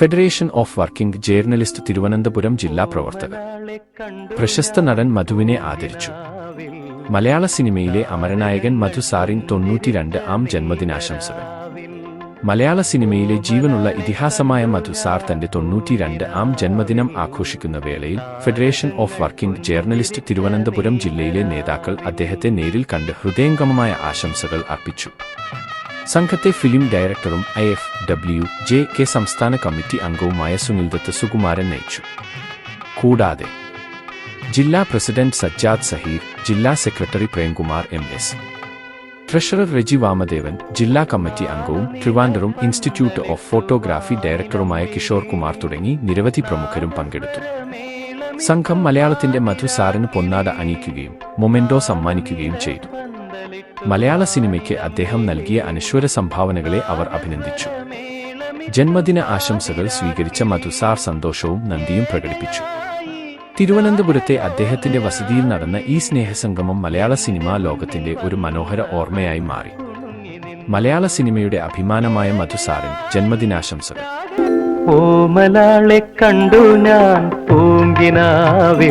Federation of working journalist Thiruvananthapuram ജില്ലാ പ്രവർത്തകർ പ്രശസ്ത നടൻ മധുവിനെ ആദരിച്ചു. മലയാള സിനിമയിലെ അമരനായകൻ മധു സാറിൻ തൊണ്ണൂറ്റിരണ്ട് ആം ജന്മദിനാശംസകൾ. മലയാള സിനിമയിലെ ജീവനുള്ള ഇതിഹാസമായ മധു സാർ തന്റെ തൊണ്ണൂറ്റിരണ്ട് ആം ജന്മദിനം ആഘോഷിക്കുന്ന വേളയിൽ federation of working journalist Thiruvananthapuram ജില്ലയിലെ നേതാക്കൾ അദ്ദേഹത്തെ നേരിൽ കണ്ട് ഹൃദയംഗമമായ ആശംസകൾ അർപ്പിച്ചു. സംഘത്തെ ഫിലിം ഡയറക്ടറും I F W J K സംസ്ഥാന കമ്മിറ്റി അംഗവുമായ സുനിൽ ദത്ത് സുകുമാരൻ നയിച്ചു. കൂടാതെ ജില്ലാ പ്രസിഡന്റ് സജ്ജാദ് സഹീർ ജില്ലാ secretary Premkumar M S treasurer Reji Vamadevan ജില്ലാ കമ്മിറ്റി അംഗവും ട്രിവാൻഡറും ഇൻസ്റ്റിറ്റ്യൂട്ട് ഓഫ് ഫോട്ടോഗ്രാഫി ഡയറക്ടറുമായ കിഷോർ കുമാർ തുടങ്ങി നിരവധി പ്രമുഖരും പങ്കെടുത്തു. സംഘം മലയാളത്തിന്റെ മധുസാറിന് പൊന്നാട അണിയിക്കുകയും മൊമെന്റോ സമ്മാനിക്കുകയും ചെയ്തു. മലയാള സിനിമയ്ക്ക് അദ്ദേഹം നൽകിയ അനശ്വര സംഭാവനകളെ അവർ അഭിനന്ദിച്ചു. ജന്മദിന ആശംസകൾ സ്വീകരിച്ച മധുസാർ സന്തോഷവും നന്ദിയും പ്രകടിപ്പിച്ചു. തിരുവനന്തപുരത്തെ അദ്ദേഹത്തിന്റെ വസതിയിൽ നടന്ന ഈ സ്നേഹസംഗമം മലയാള സിനിമാ ലോകത്തിന്റെ ഒരു മനോഹര ഓർമ്മയായി മാറി. മലയാള സിനിമയുടെ അഭിമാനമായ മധുസാറിൻ ജന്മദിനാശംസകൾ. ഓമലാളെ കണ്ടു ഞാൻ പൂങ്കിനാവിൽ.